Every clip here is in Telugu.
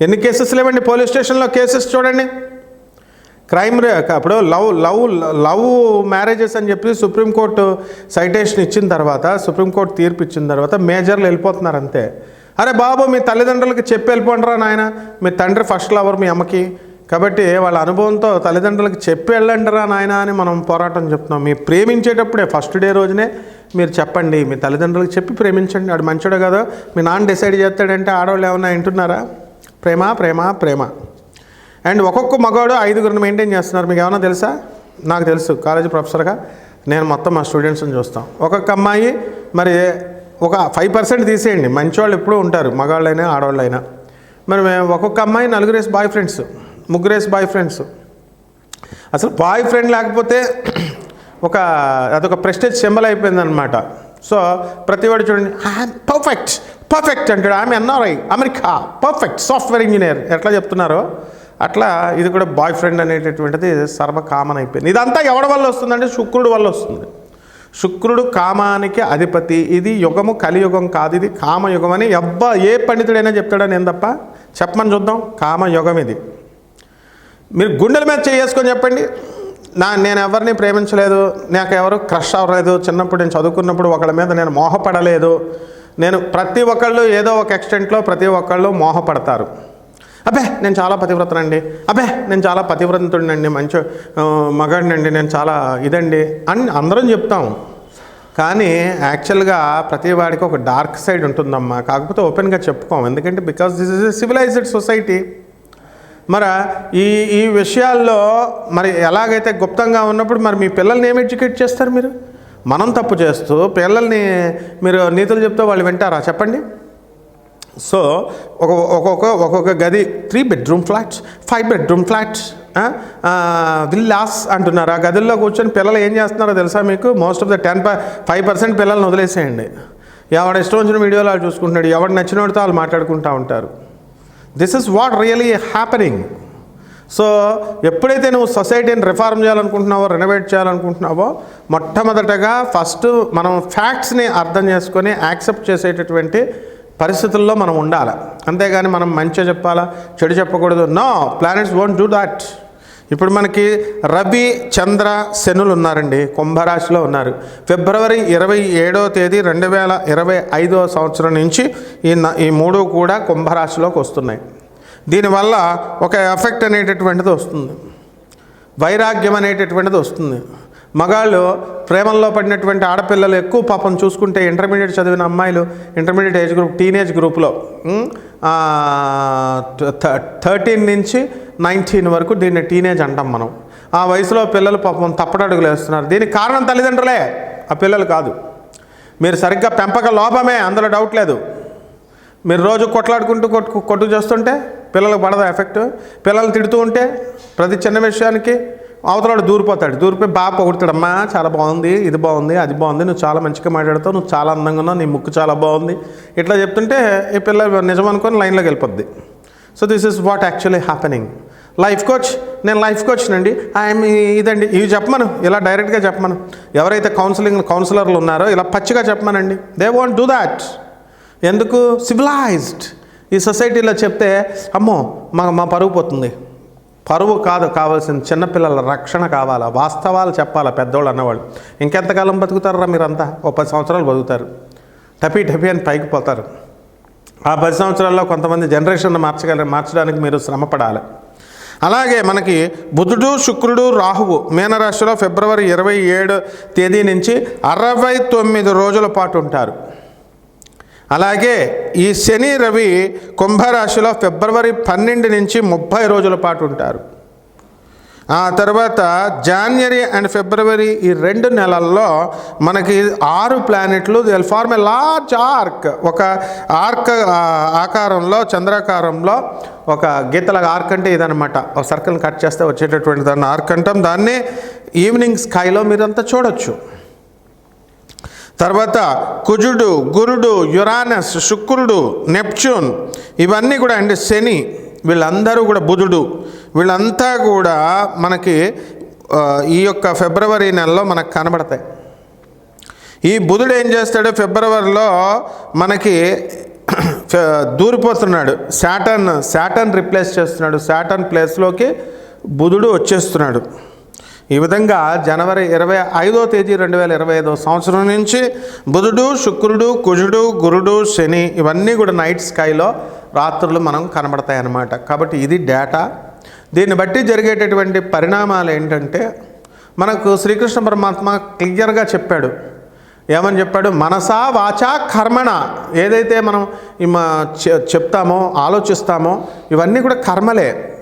ఎన్ని కేసెస్ లేవండి పోలీస్ స్టేషన్లో? కేసెస్ చూడండి. క్రైమ్ అప్పుడు లవ్ లవ్ లవ్ మ్యారేజెస్ అని చెప్పి సుప్రీంకోర్టు సైటేషన్ ఇచ్చిన తర్వాత సుప్రీంకోర్టు తీర్పు ఇచ్చిన తర్వాత మేజర్లు వెళ్ళిపోతున్నారు అంతే. అరే బాబు మీ తల్లిదండ్రులకి చెప్పి వెళ్ళిపోండిరా నాయన. మీ తండ్రి ఫస్ట్ లవర్ మీ అమ్మకి. కాబట్టి వాళ్ళ అనుభవంతో తల్లిదండ్రులకు చెప్పి వెళ్ళండిరా నాయన అని మనం పోరాటం చెప్తున్నాం. మీ ప్రేమించేటప్పుడే ఫస్ట్ డే రోజునే మీరు చెప్పండి. మీ తల్లిదండ్రులకు చెప్పి ప్రేమించండి. వాడు మంచోడు కదా? మీ నాన్న డిసైడ్ చేస్తాడంటే ఆడవాళ్ళు ఏమన్నా వింటున్నారా? ప్రేమ ప్రేమ ప్రేమ. అండ్ ఒక్కొక్క మగవాడు ఐదుగురిని మెయింటైన్ చేస్తున్నారు. మీకు ఏమైనా తెలుసా? నాకు తెలుసు. కాలేజీ ప్రొఫెసర్గా నేను మొత్తం మా స్టూడెంట్స్ని చూస్తాం. ఒక్కొక్క అమ్మాయి మరి ఒక ఫైవ్ పర్సెంట్ తీసేయండి. మంచివాళ్ళు ఎప్పుడూ ఉంటారు. మగవాళ్ళైనా ఆడవాళ్ళైనా. మరి మేము ఒక్కొక్క అమ్మాయి నలుగురేసి బాయ్ ఫ్రెండ్స్ ముగ్గురేసి బాయ్ ఫ్రెండ్స్ అసలు బాయ్ ఫ్రెండ్ లేకపోతే ఒక అదొక ప్రెస్టేజ్ సింబల్ అయిపోయిందనమాట సో ప్రతివాడు చూడండి పర్ఫెక్ట్ పర్ఫెక్ట్ అంటాడు. ఆమె NRI America perfect software engineer. ఎట్లా చెప్తున్నారో? అట్లా ఇది కూడా బాయ్ ఫ్రెండ్ అనేటటువంటిది సర్వ కామన్ అయిపోయింది. ఇదంతా ఎవడి వల్ల వస్తుందంటే శుక్రుడు వల్ల వస్తుంది. శుక్రుడు కామానికి అధిపతి. ఇది యుగము కలియుగం కాదు. ఇది కామయుగం అని ఎవ్వ ఏ పండితుడైనా చెప్తాడని ఏం తప్ప? చెప్పమని చూద్దాం. కామయుగం ఇది. మీరు గుండెల మీద చేసుకొని చెప్పండి. నా నేను ఎవరిని ప్రేమించలేదు. నాకు ఎవరు క్రష్ అవ్వలేదు. చిన్నప్పుడు నేను చదువుకున్నప్పుడు ఒకళ్ళ మీద నేను మోహపడలేదు. నేను ప్రతి ఒక్కళ్ళు ఏదో ఒక ఎక్స్టెంట్లో ప్రతి ఒక్కళ్ళు మోహపడతారు. అబ్బే నేను చాలా పతివ్రతనండి. అబ్బే నేను చాలా పతివ్రతుడినండి మంచి మగాడినండి నేను చాలా ఇదండి అని అందరం చెప్తాం. కానీ యాక్చువల్గా ప్రతి వాడికి ఒక డార్క్ సైడ్ ఉంటుందమ్మా. కాకపోతే ఓపెన్గా చెప్పుకోం. ఎందుకంటే because this is a civilised society మరి ఈ ఈ విషయాల్లో మరి ఎలాగైతే గుప్తంగా ఉన్నప్పుడు మరి మీ పిల్లల్ని ఏం ఎడ్యుకేట్ చేస్తారు మీరు? మనం తప్పు చేస్తూ పిల్లల్ని మీరు నీతులు చెప్తే వాళ్ళు వింటారా? చెప్పండి. సో ఒక ఒక్కొక్క ఒక్కొక్క గది three bedroom flats five bedroom flats villas అంటున్నారు. ఆ గదుల్లో కూర్చొని పిల్లలు ఏం చేస్తున్నారో తెలుసా మీకు? Most of the ten five percent పిల్లల్ని వదిలేసేయండి. ఎవడ ఇష్టం వచ్చిన వీడియోలు వాళ్ళు చూసుకుంటున్నాడు ఎవడు నచ్చినోడితో వాళ్ళు మాట్లాడుకుంటూ ఉంటారు. This is what really happening so ఎప్పుడైతే నువ్వు సొసైటీని రిఫార్మ్ చేయాలనుకుంటున్నావో రెనోవేట్ చేయాలనుకుంటున్నావో మొట్టమొదటగా ఫస్ట్ మనం ఫ్యాక్ట్స్ని అర్థం చేసుకొని యాక్సెప్ట్ చేసేటటువంటి పరిస్థితుల్లో మనం ఉండాలి. అంతేగాని మనం మంచిగా చెప్పాలా చెడు చెప్పకూడదు. No planets won't do that ఇప్పుడు మనకి రవి చంద్ర శనులు ఉన్నారండి. కుంభరాశిలో ఉన్నారు. ఫిబ్రవరి ఇరవై ఏడో తేదీ రెండు వేల ఇరవై ఐదో సంవత్సరం నుంచి ఈ ఈ మూడు కూడా కుంభరాశిలోకి వస్తున్నాయి. దీనివల్ల ఒక ఎఫెక్ట్ అనేటటువంటిది వస్తుంది. వైరాగ్యం అనేటటువంటిది వస్తుంది. మగాళ్ళు ప్రేమల్లో పడినటువంటి ఆడపిల్లలు ఎక్కువ పాపం చూసుకుంటే ఇంటర్మీడియట్ చదివిన అమ్మాయిలు ఇంటర్మీడియట్ ఏజ్ గ్రూప్ టీనేజ్ గ్రూప్లో థర్టీన్ నుంచి నైన్టీన్ వరకు దీన్ని టీనేజ్ అంటాం మనం. ఆ వయసులో పిల్లలు పాపం తప్పటడుగులు వేస్తున్నారు. దీనికి కారణం తల్లిదండ్రులే ఆ పిల్లలు కాదు. మీరు సరిగ్గా పెంపక లోపమే అందులో డౌట్ లేదు. మీరు రోజు కొట్లాడుకుంటూ కొట్టు కొట్టు చేస్తుంటే పిల్లలకు పడదా ఎఫెక్ట్? పిల్లల్ని తిడుతూ ఉంటే ప్రతి చిన్న విషయానికి అవతలాడు దూరిపోతాడు. దూరిపోయి బాగా పొగుడుతాడమ్మా చాలా బాగుంది ఇది బాగుంది అది బాగుంది నువ్వు చాలా మంచిగా మాట్లాడతావు నువ్వు చాలా అందంగా ఉన్నావు నీ ముక్కు చాలా బాగుంది. ఇట్లా చెప్తుంటే ఈ పిల్ల నిజం అనుకొని లైన్లోకి వెళ్ళిపోద్ది. So this is what actually happening life coach నేను లైఫ్ కోచ్నండి ఐఎమ్ ఇదండి. ఇవి చెప్పమను. ఇలా డైరెక్ట్గా చెప్పమను. ఎవరైతే కౌన్సిలింగ్ కౌన్సిలర్లు ఉన్నారో ఇలా పచ్చిగా చెప్పమనండి. దే వాంట్ డూ దాట్ ఎందుకు? సివిలైజ్డ్ ఈ సొసైటీలో చెప్తే అమ్మో మా మా పరువు పోతుంది. పరువు కాదు కావాల్సిన చిన్నపిల్లల రక్షణ కావాలా? వాస్తవాలు చెప్పాలా పెద్దోళ్ళు అన్నవాళ్ళు? ఇంకెంతకాలం బతుకుతారా మీరంతా? ఓ పది సంవత్సరాలు బతుకుతారు. టపీ టపీ అని పైకి పోతారు. ఆ పది సంవత్సరాల్లో కొంతమంది జనరేషన్ మార్చగల మార్చడానికి మీరు శ్రమ పడాలి అలాగే మనకి బుధుడు శుక్రుడు రాహువు మీనరాశిలో ఫిబ్రవరి ఇరవై ఏడు తేదీ నుంచి అరవై తొమ్మిది రోజుల పాటు ఉంటారు. అలాగే ఈ శని రవి కుంభరాశిలో ఫిబ్రవరి పన్నెండు నుంచి ముప్పై రోజుల పాటు ఉంటారు. ఆ తర్వాత జాన్వరి అండ్ ఫిబ్రవరి ఈ రెండు నెలల్లో మనకి ఆరు ప్లానెట్లు the form a large arc ఒక ఆర్క్ ఆకారంలో చంద్రాకారంలో ఒక గీతల ఆర్క్ అంటే ఇదనమాట ఒక సర్కిల్ కట్ చేస్తే వచ్చేటటువంటి దాన్ని ఆర్క్ అంటాం. దాన్ని ఈవినింగ్ స్కైలో మీరంతా చూడొచ్చు. తర్వాత కుజుడు గురుడు యురానస్ శుక్రుడు నెప్చ్యూన్ ఇవన్నీ కూడా అంటే శని వీళ్ళందరూ కూడా బుధుడు. వీళ్ళంతా కూడా మనకి ఈ యొక్క ఫిబ్రవరి నెలలో మనకు కనబడతాయి. ఈ బుధుడు ఏం చేస్తాడు? ఫిబ్రవరిలో మనకి దూరిపోతున్నాడు. శాటర్న్ శాటర్న్ రిప్లేస్ చేస్తున్నాడు. శాటర్న్ ప్లేస్లోకి బుధుడు వచ్చేస్తున్నాడు. ఈ విధంగా జనవరి ఇరవై ఐదో తేదీ రెండు వేల ఇరవై ఐదో సంవత్సరం నుంచి బుధుడు శుక్రుడు కుజుడు గురుడు శని ఇవన్నీ కూడా నైట్ స్కైలో రాత్రులు మనం కనబడతాయి అన్నమాట కాబట్టి ఇది డేటా. దీన్ని బట్టి జరిగేటటువంటి పరిణామాలు ఏంటంటే మనకు శ్రీకృష్ణ పరమాత్మ క్లియర్గా చెప్పాడు. ఏమని చెప్పాడు? మనసా వాచా కర్మణ. ఏదైతే మనం చె- చెప్తామో ఆలోచిస్తామో ఇవన్నీ కూడా కర్మలే.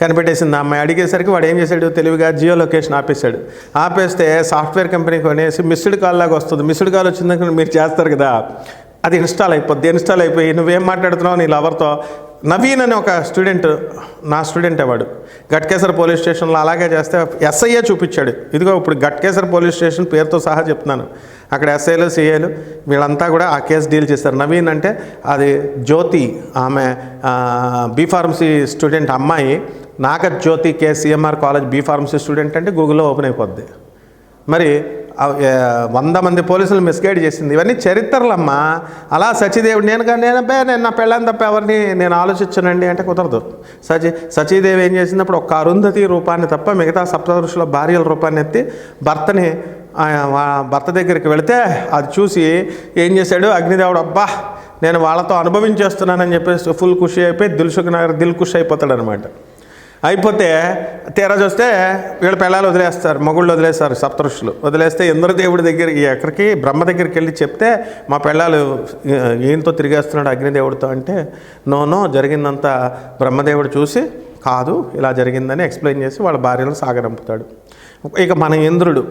కనిపెట్టేసింది. ఆ అమ్మాయి అడిగేసరికి వాడు ఏం చేశాడు? తెలివిగా జియో లొకేషన్ ఆపేశాడు. ఆపేస్తే సాఫ్ట్వేర్ కంపెనీ కొనేసి మిస్డ్ కాల్ లాగా వస్తుంది. మిస్డ్ కాల్ వచ్చిందని మీరు చేస్తారు కదా. అది ఇన్స్టాల్ అయిపోద్ది. ఇన్స్టాల్ అయిపోయి నువ్వేం మాట్లాడుతున్నావు నీ లవర్తో? నవీన్ అని ఒక స్టూడెంట్ నా స్టూడెంట్ వాడు. గట్కేసర్ పోలీస్ స్టేషన్లో అలాగే చేస్తే ఎస్ఐఏ చూపించాడు. ఇదిగో ఇప్పుడు గట్కేసర్ పోలీస్ స్టేషన్ పేరుతో సహా చెప్తున్నాను. అక్కడ ఎస్ఐలు సిఐలు వీళ్ళంతా కూడా ఆ కేసు డీల్ చేస్తారు నవీన్ అంటే అది జ్యోతి ఆమె బీఫార్మసీ స్టూడెంట్ అమ్మాయి. Nagajyothi Jyothi college B pharmacy student అంటే గూగుల్లో ఓపెన్ అయిపోద్ది. మరి వంద మంది పోలీసులు మిస్గైడ్ చేసింది. ఇవన్నీ చరిత్రలమ్మా. అలా సచిదేవి నేను నేను అబ్బే నేను నా పెళ్ళని తప్ప ఎవరిని నేను ఆలోచించనండి అంటే కుదరదు. సచి సచిదేవి ఏం చేసినప్పుడు ఒక అరుంధతి రూపాన్ని తప్ప మిగతా సప్తఋషుల భార్యల రూపాన్ని ఎత్తి భర్తని భర్త దగ్గరికి వెళితే అది చూసి ఏం చేశాడు? అగ్నిదేవుడు అబ్బా నేను వాళ్ళతో అనుభవించేస్తున్నానని చెప్పేసి ఫుల్ ఖుషి అయిపోయి దిల్సుఖ్ నగర్ దిల్ ఖుషి అయిపోతాడు అనమాట అయిపోతే తీరా చూస్తే వీళ్ళ పిల్లలు వదిలేస్తారు మగుళ్ళు వదిలేస్తారు సప్తఋషులు. వదిలేస్తే ఇంద్రదేవుడి దగ్గరికి ఎక్కడికి బ్రహ్మ దగ్గరికి వెళ్ళి చెప్తే మా పిల్లలు ఈయనతో తిరిగేస్తున్నాడు అగ్నిదేవుడితో అంటే నోనో జరిగిందంతా బ్రహ్మదేవుడు చూసి కాదు ఇలా జరిగిందని ఎక్స్ప్లెయిన్ చేసి వాళ్ళ భార్యను సాగరంపుతాడు ఇక మన ఇంద్రుడు.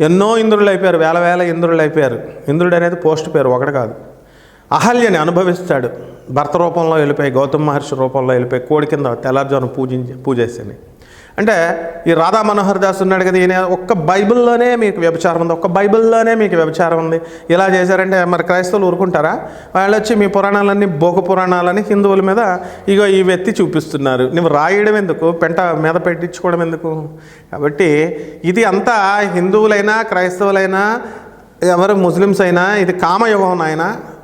ఎన్నో ఇంద్రులు అయిపోయారు వేల వేల ఇంద్రులు అయిపోయారు. ఇంద్రుడు అనేది పోస్ట్ పేరు ఒకటి కాదు. అహల్యని అనుభవిస్తాడు. భర్త రూపంలో వెళ్ళిపోయి గౌతమ మహర్షి రూపంలో వెళ్ళిపోయి కోడి కింద తెల్లారుజాను పూజించి పూజేసింది అంటే ఈ రాధా మనోహర్ దాస్ ఉన్నాడు కదా ఈయన ఒక్క బైబిల్లోనే మీకు వ్యభిచారం ఉంది. ఒక్క బైబిల్లోనే మీకు వ్యభిచారం ఉంది. ఇలా చేశారంటే మరి క్రైస్తవులు ఊరుకుంటారా? వాళ్ళు వచ్చి మీ పురాణాలన్నీ భోగ పురాణాలని హిందువుల మీద ఇగో ఈ వ్యక్తి చూపిస్తున్నారు. నువ్వు రాయడం ఎందుకు? పెంట మీద పెట్టించుకోవడం ఎందుకు? కాబట్టి ఇది అంతా హిందువులైనా క్రైస్తవులైనా ఎవరు ముస్లిమ్స్ అయినా ఇది కామయుగం అయినా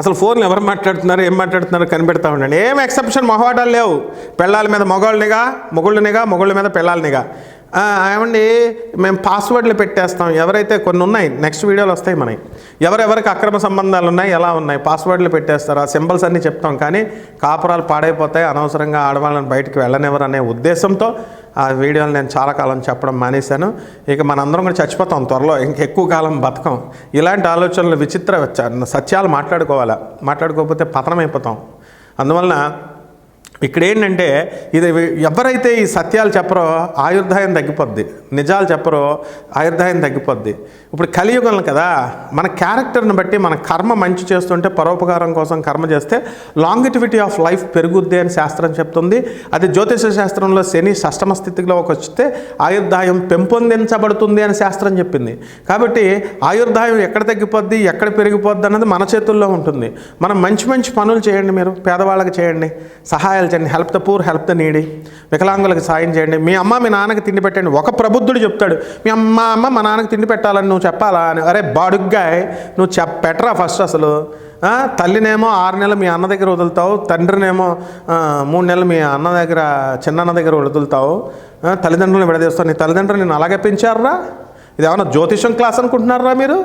అసలు ఫోన్లు ఎవరు మాట్లాడుతున్నారు ఏం మాట్లాడుతున్నారు కనిపెడతా ఉండండి. ఏం ఎక్సెప్షన్ మొహవాటాలు లేవు. పెళ్ళాల మీద మొగోళ్ళనిగా మొగుళ్ళనిగా మొగుళ్ళ మీద పెళ్ళాలనిగా ఏమండి మేము పాస్వర్డ్లు పెట్టేస్తాం. ఎవరైతే కొన్ని ఉన్నాయి నెక్స్ట్ వీడియోలు వస్తాయి మనకి ఎవరెవరికి అక్రమ సంబంధాలు ఉన్నాయి ఎలా ఉన్నాయి పాస్వర్డ్లు పెట్టేస్తారు ఆ సింబల్స్ అన్నీ చెప్తాం. కానీ కాపురాలు పాడైపోతాయి అనవసరంగా ఆడవాళ్ళని బయటకు వెళ్ళనివ్వరు అనే ఉద్దేశంతో ఆ వీడియోలు నేను చాలా కాలం చెప్పడం మానేశాను. ఇక మనందరం కూడా చచ్చిపోతాం త్వరలో. ఇంకెక్కువ కాలం బతకం. ఇలాంటి ఆలోచనలు విచిత్ర సత్యాలు మాట్లాడుకోవాలా? మాట్లాడుకోకపోతే పతనం అయిపోతాం అందువలన ఇక్కడ ఏంటంటే ఇది ఎవరైతే ఈ సత్యాలు చెప్పరో ఆయుర్దాయం తగ్గిపోద్ది. నిజాలు చెప్పరో ఆయుర్దాయం తగ్గిపోద్ది. ఇప్పుడు కలియుగం కదా మన క్యారెక్టర్ని బట్టి మన కర్మ మంచి చేస్తుంటే పరోపకారం కోసం కర్మ చేస్తే లాంగిటివిటీ ఆఫ్ లైఫ్ పెరుగుద్ది అని శాస్త్రం చెప్తుంది. అది జ్యోతిష శాస్త్రంలో శని షష్టమ స్థితిలోకి వస్తే ఆయుర్దాయం పెంపొందించబడుతుంది అని శాస్త్రం చెప్పింది. కాబట్టి ఆయుర్దాయం ఎక్కడ తగ్గిపోద్ది ఎక్కడ పెరిగిపోద్ది అన్నది మన చేతుల్లో ఉంటుంది. మనం మంచి మంచి పనులు చేయండి మీరు పేదవాళ్ళకి చేయండి సహాయాలు చేయండి help the poor help the needy వికలాంగులకు సాయం చేయండి. మీ అమ్మ మీ నాన్నకి తిండి పెట్టండి. ఒక ప్రబుద్ధుడు చెప్తాడు మీ అమ్మ అమ్మ మా నాన్నకి తిండి పెట్టాలని నువ్వు చెప్పాలా? అని. అరే బాడుగ్గా నువ్వు చెప్ పెట్టరా ఫస్ట్ అసలు? తల్లినేమో ఆరు నెలలు మీ అన్న దగ్గర వదులుతావు తండ్రినేమో మూడు నెలలు మీ అన్న దగ్గర చిన్నన్న దగ్గర వదులుతావు. తల్లిదండ్రులను విడదీస్తావు. నీ తల్లిదండ్రులు నేను అలాగే పెంచారా ఇది జ్యోతిషం క్లాస్ అనుకుంటున్నారా మీరు?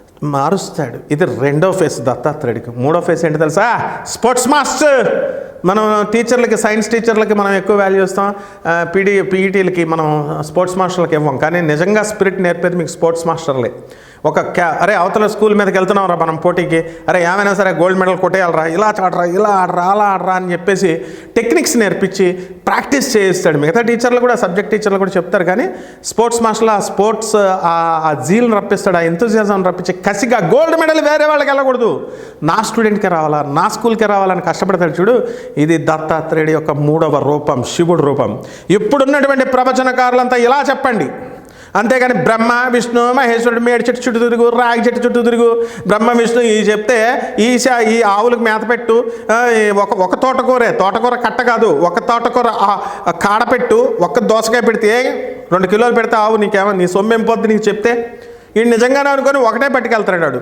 మారుస్తాడు. ఇది రెండో ఫేస్ దత్తాత్రేయుడికి. మూడో ఫేస్ ఏంటి తెలుసా? Sports master! మనం టీచర్లకి సైన్స్ టీచర్లకి మనం ఎక్కువ వాల్యూ ఇస్తాం. పీడీ పీఈటీలకి మనం స్పోర్ట్స్ మాస్టర్లకి ఇవ్వం. కానీ నిజంగా స్పిరిట్ నేర్పేది మీకు స్పోర్ట్స్ మాస్టర్లే. ఒక క్యా అరే అవతల స్కూల్ మీదకి వెళ్తున్నాం రా మనం పోటీకి. అరే ఏమైనా సరే గోల్డ్ మెడల్ కొట్టేయాలరా ఇలా ఆడరా ఇలా ఆడరా అలా ఆడరా అని చెప్పేసి టెక్నిక్స్ నేర్పించి ప్రాక్టీస్ చేయిస్తాడు. మిగతా టీచర్లు కూడా సబ్జెక్ట్ టీచర్లు కూడా చెప్తారు. కానీ స్పోర్ట్స్ మాస్టర్లు ఆ స్పోర్ట్స్ ఆ జీల్ని రప్పిస్తాడు ఆ ఎంతూజియాజం రప్పించి కసిగా గోల్డ్ మెడల్ వేరే వాళ్ళకి వెళ్ళకూడదు. నా స్టూడెంట్కి రావాలా? నా స్కూల్కి రావాలని కష్టపడతాడు చూడు. ఇది దత్తాత్రేయుడి యొక్క మూడవ రూపం శివుడు రూపం. ఇప్పుడున్నటువంటి ప్రవచనకారులంతా ఇలా చెప్పండి. అంతేగాని బ్రహ్మ విష్ణు మహేశ్వరుడు మేడి చెట్టు చుట్టూ తిరుగు రాగి చెట్టు చుట్టూ తిరుగు. బ్రహ్మ విష్ణు ఈ చెప్తే ఈశా ఈ ఆవులకు మేత పెట్టు. ఒక ఒక తోటకూరే తోటకూర కట్ట కాదు. ఒక తోటకూర కాడ పెట్టు. ఒక్క దోసకాయ పెడితే రెండు కిలోలు పెడితే ఆవు నీకేమో నీ సొమ్మెం పోద్ది నీకు చెప్తే. ఈ నిజంగానే అనుకొని ఒకటే పట్టుకెళ్తాడు వాడు.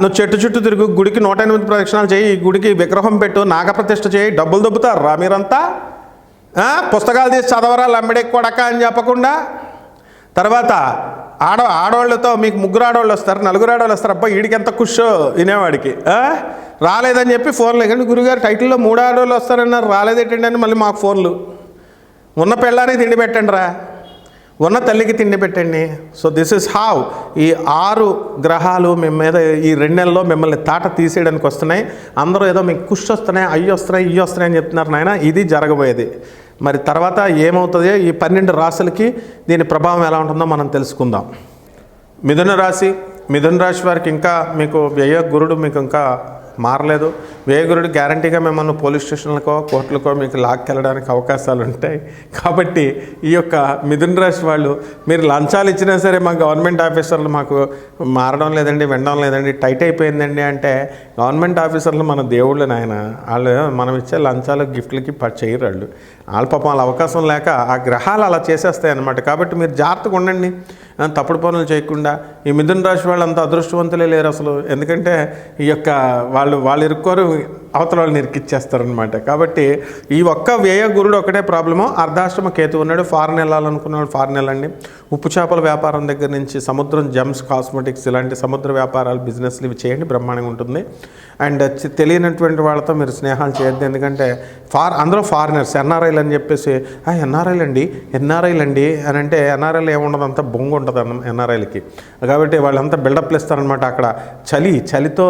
నువ్వు చెట్టు చుట్టూ తిరుగు గుడికి నూట ఎనిమిది ప్రదక్షిణాలు చేయి గుడికి విగ్రహం పెట్టు నాగప్రతిష్ఠ చేయి డబ్బులు దొబ్బుతారు రా మీరంతా. పుస్తకాలు తీసి చదవరా లమ్మిడి కొడక అని చెప్పకుండా. తర్వాత ఆడ ఆడవాళ్ళతో మీకు ముగ్గురు ఆడవాళ్ళు వస్తారు నలుగురు ఆడవాళ్ళు వస్తారు అబ్బా వీడికి ఎంత కుషో వినేవాడికి. రాలేదని చెప్పి ఫోన్లు కానీ గురుగారు టైటిల్లో మూడు ఆడవాళ్ళు వస్తారన్నారు రాలేదేటండి అని మళ్ళీ మాకు ఫోన్లు. ఉన్న పెళ్ళానికి తిండి పెట్టండి రా. ఉన్న తల్లికి తిండి పెట్టండి. సో దిస్ ఇస్ హౌ ఈ ఆరు గ్రహాలు మీ మీద ఈ రెండు నెలల్లో మిమ్మల్ని తాట తీసేయడానికి వస్తున్నాయి. అందరూ ఏదో మీకు కుష్ వస్తున్నాయి అయ్యి వస్తున్నాయి ఇవి వస్తున్నాయి అని చెప్తున్నారు నాయన. ఇది జరగబోయేది. మరి తర్వాత ఏమవుతుంది ఈ పన్నెండు రాశులకి దీని ప్రభావం ఎలా ఉంటుందో మనం తెలుసుకుందాం. మిథున రాశి మిథున రాశి వారికి ఇంకా మీకు వ్యయ గురుడు మీకు ఇంకా మారలేదు. వేగురుడు గ్యారంటీగా మిమ్మల్ని పోలీస్ స్టేషన్లకో కోర్టులకో మీకు లాక్కెళ్ళడానికి అవకాశాలు ఉంటాయి కాబట్టి ఈ యొక్క మిథున్ రాశి వాళ్ళు మీరు లంచాలు ఇచ్చినా సరే మా గవర్నమెంట్ ఆఫీసర్లు మాకు మారడం లేదండి వినడం లేదండి టైట్ అయిపోయిందండి అంటే గవర్నమెంట్ ఆఫీసర్లు మన దేవుళ్ళు నాయన వాళ్ళు మనం ఇచ్చే లంచాలు గిఫ్ట్లకి ప- చేయరు వాళ్ళు. వాళ్ళ పాపం వాళ్ళ అవకాశం లేక ఆ గ్రహాలు అలా చేసేస్తాయి అన్నమాట కాబట్టి మీరు జాగ్రత్తగా ఉండండి. తప్పుడు పనులు చేయకుండా. ఈ మిథున రాశి వాళ్ళు అంత అదృష్టవంతులే లేరు అసలు. ఎందుకంటే ఈ యొక్క వాళ్ళు వాళ్ళు ఇరుక్కోరు అవతల వాళ్ళని ఇరికిచ్చేస్తారనమాట కాబట్టి ఈ ఒక్క వ్యయ గురుడు ఒకటే ప్రాబ్లము. అర్ధాశ్రమ కేతు ఉన్నాడు ఫారెన్ వెళ్ళాలనుకున్నాడు ఫారెన్ వెళ్ళండి. ఉప్పు చేపల వ్యాపారం దగ్గర నుంచి సముద్రం జమ్స్ కాస్మెటిక్స్ ఇలాంటి సముద్ర వ్యాపారాలు బిజినెస్లు ఇవి చేయండి బ్రహ్మాండంగా ఉంటుంది. అండ్ తెలియనటువంటి వాళ్ళతో మీరు స్నేహాలు చేయొద్దు. ఎందుకంటే ఫార్ అందరూ ఫారినర్స్ ఎన్ఆర్ఐలు అని చెప్పేసి ఎన్ఆర్ఐలు అండి ఎన్ఆర్ఐలు అండి అని అంటే ఎన్ఆర్ఐలు ఏముండదు అంత బొంగు ఉంటుంది అన్న ఎన్ఆర్ఐలకి. కాబట్టి వాళ్ళంతా బిల్డప్లు ఇస్తారనమాట అక్కడ. చలి చలితో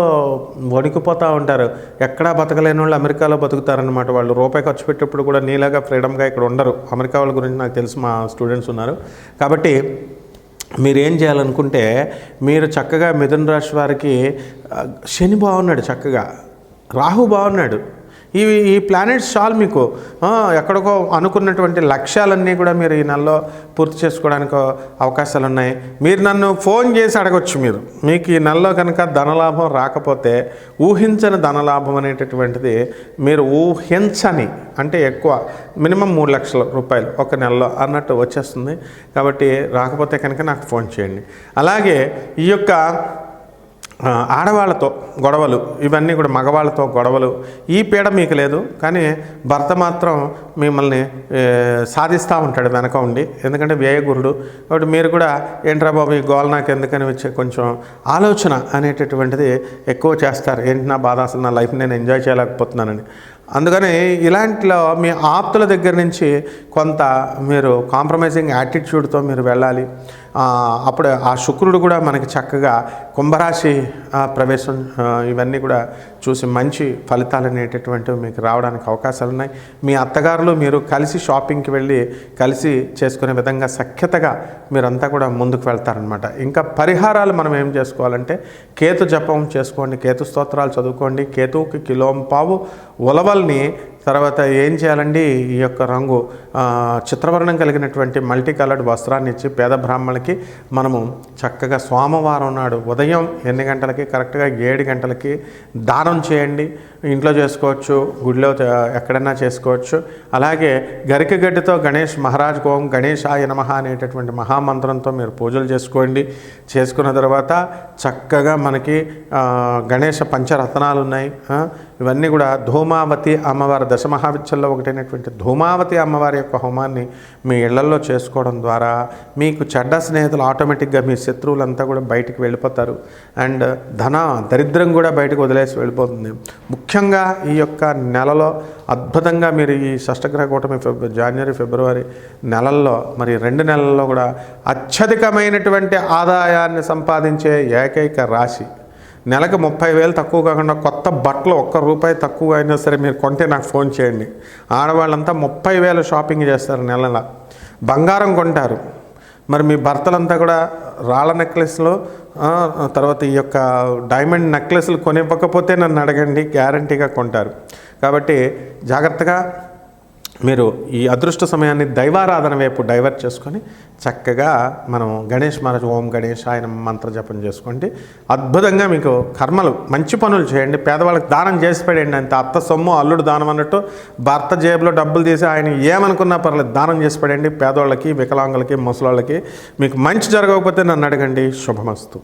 వణికిపోతూ ఉంటారు. ఎక్కడ బతకలేని వాళ్ళు అమెరికాలో బతుకుతారనమాట వాళ్ళు రూపాయి ఖర్చు పెట్టేప్పుడు కూడా నీలాగా ఫ్రీడమ్గా ఇక్కడ ఉండరు. అమెరికా వాళ్ళ గురించి నాకు తెలుసు మా స్టూడెంట్స్ ఉన్నారు. కాబట్టి మీరు ఏం చేయాలనుకుంటే మీరు చక్కగా మిథున్ రాశి వారికి శని బాగున్నాడు చక్కగా. రాహు బాగున్నాడు. ఈ ఈ ప్లానెట్స్ చాలు మీకు ఎక్కడికో అనుకున్నటువంటి లక్ష్యాలన్నీ కూడా మీరు ఈ నెలలో పూర్తి చేసుకోవడానికి అవకాశాలు ఉన్నాయి మీరు నన్ను ఫోన్ చేసి అడగొచ్చు మీరు. మీకు ఈ నెలలో కనుక ధనలాభం రాకపోతే ఊహించని ధనలాభం అనేటటువంటిది మీరు ఊహించని అంటే ఎక్కువ మినిమం మూడు లక్షల రూపాయలు ఒక నెలలో అన్నట్టు వచ్చేస్తుంది. కాబట్టి రాకపోతే కనుక నాకు ఫోన్ చేయండి. అలాగే ఈ యొక్క ఆడవాళ్ళతో గొడవలు ఇవన్నీ కూడా మగవాళ్ళతో గొడవలు. ఈ పీడ మీకు లేదు కానీ భర్త మాత్రం మిమ్మల్ని సాధిస్తూ ఉంటాడు వెనక ఉండి. ఎందుకంటే వ్యయగురుడు. కాబట్టి మీరు కూడా ఏంట్రా బాబు ఈ గోల్ నాకు ఎందుకని వచ్చే కొంచెం ఆలోచన అనేటటువంటిది ఎక్కువ చేస్తారు. ఏంటి నా బాధ? అసలు నా లైఫ్ నేను ఎంజాయ్ చేయలేకపోతున్నానని. అందుకని ఇలాంటిలో మీ ఆప్తుల దగ్గర నుంచి కొంత మీరు కాంప్రమైజింగ్ యాటిట్యూడ్తో మీరు వెళ్ళాలి. అప్పుడు ఆ శుక్రుడు కూడా మనకి చక్కగా కుంభరాశి ప్రవేశం ఇవన్నీ కూడా చూసి మంచి ఫలితాలు అనేటటువంటివి మీకు రావడానికి అవకాశాలు ఉన్నాయి. మీ అత్తగారులు మీరు కలిసి షాపింగ్కి వెళ్ళి కలిసి చేసుకునే విధంగా సఖ్యతగా మీరంతా కూడా ముందుకు వెళ్తారనమాట ఇంకా పరిహారాలు మనం ఏం చేసుకోవాలంటే కేతు జపం చేసుకోండి కేతు స్తోత్రాలు చదువుకోండి కేతువుకి కిలోం పావు ఉలవల్ని తర్వాత ఏం చేయాలండి? ఈ యొక్క రంగు చిత్రవర్ణం కలిగినటువంటి మల్టీ కలర్డ్ వస్త్రాన్ని ఇచ్చి పేద బ్రాహ్మణులకి మనము చక్కగా సోమవారం నాడు ఉదయం ఎన్ని గంటలకి కరెక్ట్గా ఏడు గంటలకి దానం చేయండి. ఇంట్లో చేసుకోవచ్చు గుడిలో ఎక్కడైనా చేసుకోవచ్చు. అలాగే గరిక గడ్డితో గణేష్ మహారాజ్ ఓం గణేశాయ నమః అనేటటువంటి మహామంత్రంతో మీరు పూజలు చేసుకోండి. చేసుకున్న తర్వాత చక్కగా మనకి గణేష పంచరత్నాలు ఉన్నాయి. ఇవన్నీ కూడా ధూమావతి అమ్మవారి దశమహావిద్యల్లో ఒకటైనటువంటి ధూమావతి అమ్మవారి యొక్క హోమాన్ని మీ ఇళ్ళలో చేసుకోవడం ద్వారా మీకు చెడ్డ స్నేహితులు ఆటోమేటిక్గా మీ శత్రువులంతా కూడా బయటికి వెళ్ళిపోతారు. అండ్ ధన దరిద్రం కూడా బయటకు వదిలేసి వెళ్ళిపోతుంది. ముఖ్యంగా ఈ యొక్క నెలలో అద్భుతంగా మీరు ఈ షష్టగ్రహ కూటమి ఫిబ్ జనవరి ఫిబ్రవరి నెలల్లో మరి రెండు నెలల్లో కూడా అత్యధికమైనటువంటి ఆదాయాన్ని సంపాదించే ఏకైక రాశి. నెలకు ముప్పై వేలు తక్కువ కాకుండా కొత్త బట్టలు ఒక్క రూపాయి తక్కువ అయినా సరే మీరు కొంటే నాకు ఫోన్ చేయండి. ఆడవాళ్ళంతా ముప్పై వేలు షాపింగ్ చేస్తారు నెలల. బంగారం కొంటారు. మరి మీ భర్తలంతా కూడా రాళ్ళ నెక్లెస్లో తర్వాత ఈ యొక్క డైమండ్ నెక్లెస్లు కొనివ్వకపోతే నన్ను అడగండి గ్యారంటీగా కొంటారు. కాబట్టి జాగ్రత్తగా మీరు ఈ అదృష్ట సమయాన్ని దైవారాధన వైపు డైవర్ట్ చేసుకొని చక్కగా మనం గణేష్ మహారాజ్ ఓం గణేష్ ఆయన మంత్ర జపం చేసుకోండి అద్భుతంగా మీకు కర్మలు మంచి పనులు చేయండి. పేదవాళ్ళకి దానం చేసి పెడండి. అంత అత్త సొమ్ము అల్లుడు దానం అన్నట్టు భర్త జేబులో డబ్బులు తీసి ఆయన ఏమనుకున్నా పర్లేదు దానం చేసి పెడండి. పేదవాళ్ళకి వికలాంగులకి ముసలాళ్ళకి మీకు మంచి జరగకపోతే నన్ను అడగండి. శుభమస్తు.